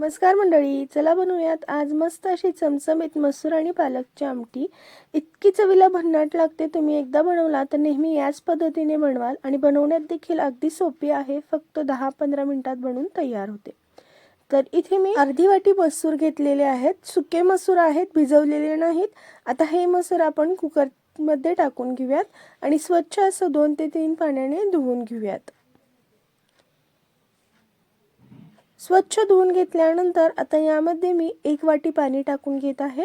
नमस्कार मंडळी चला बनवूयात आज मस्त अशी चमचमीत मसूर आणि पालकची आमटी. इतकी चवीला भन्नाट लागते तुम्ही एकदा बनवला तर नेहमी याच पद्धतीने बनवाल आणि बनवण्यात देखील अगदी सोपी आहे फक्त दहा पंधरा मिनिटात बनवून तयार होते. तर इथे मी अर्धी वाटी मसूर घेतलेले आहेत सुके मसूर आहेत भिजवलेले नाहीत. आता हे मसूर आपण कुकरमध्ये टाकून घेऊयात आणि स्वच्छ असं दोन ते तीन पाण्याने धुवून घेऊयात. स्वच्छ धुवून घेतल्यानंतर आता यामध्ये मी एक वाटी पाणी टाकून घेत आहे.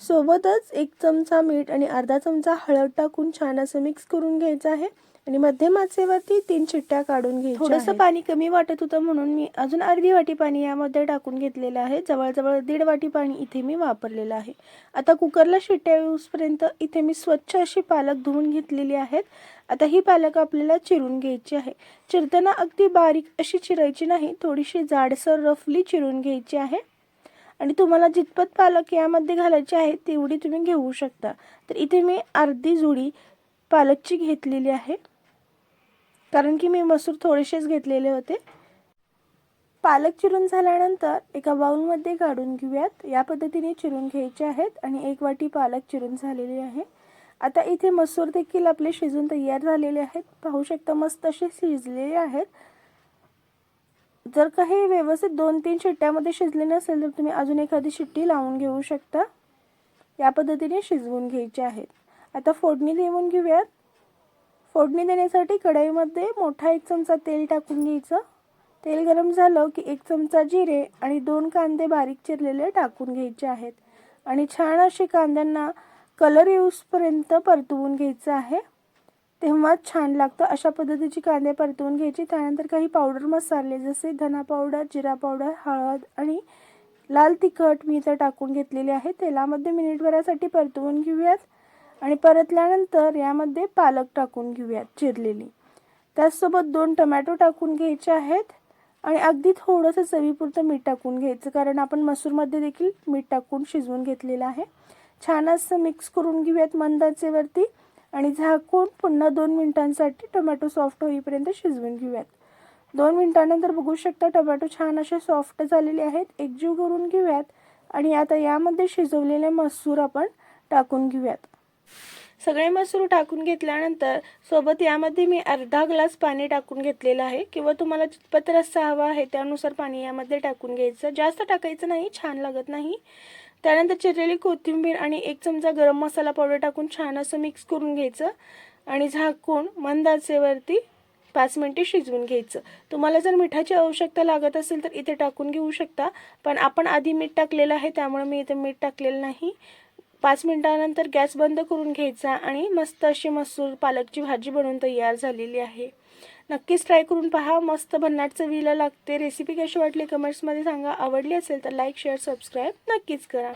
सोबतच एक चमचा मीठ आणि अर्धा चमचा हळद टाकून छान असं मिक्स करून घ्यायचं आहे. आणि मध्यम आचेवरती तीन चिट्ट्या काढून घ्यायच्या थोडंसं पाणी कमी वाटत होतं म्हणून मी अजून अर्धी वाटी पाणी यामध्ये टाकून घेतलेलं आहे. जवळजवळ दीड वाटी पाणी इथे मी वापरलेलं आहे. आता कुकरला शिट्ट्या येऊसपर्यंत इथे मी स्वच्छ अशी पालक धुवून घेतलेली आहेत. आता ही पालक आपल्याला चिरून घ्यायची आहे. चिरताना अगदी बारीक अशी चिरायची नाही थोडीशी जाडसर रफली चिरून घ्यायची आहे. आणि तुम्हाला जितपत पालक यामध्ये घालायची आहे तेवढी तुम्ही घेऊ शकता. तर इथे मी अर्धी जुडी पालकची घेतलेली आहे. कारण की मी मसूर थोडेसेच घेतलेले होते. पालक चिरून झाल्यानंतर एका बाऊलमध्ये काढून घेऊयात. या पद्धतीने चिरून घ्यायचे आहेत आणि एक वाटी पालक चिरून झालेली आहे. आता इथे मसूर देखील आपले शिजून तयार झालेले आहेत. पाहू शकता मस्त असे शिजलेले आहेत. जर काही व्यवस्थित दोन तीन शिट्ट्यामध्ये शिजले नसेल तर तुम्ही अजून एखादी शिट्टी लावून घेऊ शकता. या पद्धतीने शिजवून घ्यायचे आहेत. आता फोडणी देऊन घेऊयात. फोडणी देण्यासाठी कढईमध्ये मोठा एक चमचा तेल टाकून घ्यायचं. तेल गरम झालं की एक चमचा जिरे आणि दोन कांदे बारीक चिरलेले टाकून घ्यायचे आहेत. आणि छान असे कांद्यांना कलर येऊसपर्यंत परतवून घ्यायचं आहे. तेव्हाच छान लागतं अशा पद्धतीची कांदे परतवून घ्यायची. त्यानंतर काही पावडर मसाले जसे धना पावडर जिरा पावडर हळद आणि लाल तिखट मी इथं टाकून घेतलेले आहे. तेलामध्ये मिनिटभरासाठी परतवून घेऊयात. आणि परतल्यानंतर यामध्ये पालक टाकून घेऊयात चिरलेली. त्याचसोबत दोन टमॅटो टाकून घ्यायचे आहेत आणि अगदी थोडंसं चवीपुरतं मीठ टाकून घ्यायचं कारण आपण मसूरमध्ये देखील मीठ टाकून शिजवून घेतलेलं आहे. छान असं मिक्स करून घेऊयात मंदाचेवरती आणि झाकून पुन्हा दोन मिनिटांसाठी टोमॅटो सॉफ्ट होईपर्यंत शिजवून घेऊयात. दोन मिनिटानंतर बघू शकता टोमॅटो छान असे सॉफ्ट झालेले आहेत. एकजीव करून घेऊयात आणि आता यामध्ये शिजवलेले मसूर आपण टाकून घेऊयात. सगळे मसूर टाकून घेतल्यानंतर सोबत यामध्ये मी अर्धा ग्लास पाणी टाकून घेतलेलं आहे. किंवा तुम्हाला जितपत रस्सा हवा आहे त्यानुसार पाणी यामध्ये टाकून घ्यायचं. जास्त टाकायचं नाही छान लागत नाही. त्यानंतर चिरलेली कोथिंबीर आणि एक चमचा गरम मसाला पावडर टाकून छान असं मिक्स करून घ्यायचं. आणि झाकून मंद आचेवरती पाच मिनटे शिजवून घ्यायचं. तुम्हाला जर मिठाची आवश्यकता लागत असेल तर इथे टाकून घेऊ शकता. पण आपण आधी मीठ टाकलेलं आहे त्यामुळे मी इथे मीठ टाकलेलं नाही. पाच मिनटानंतर गॅस बंद करून घ्यायचा आणि मस्त अशी मसूर पालकची भाजी बनवून तयार झालेली आहे. नक्कीच ट्राय करून पहा. मस्त भन्नाट चवीला लागते. रेसिपी कशी वाटली? कमेंट्समध्ये सांगा. आवडली असेल तर लाईक शेअर सबस्क्राईब नक्कीच करा.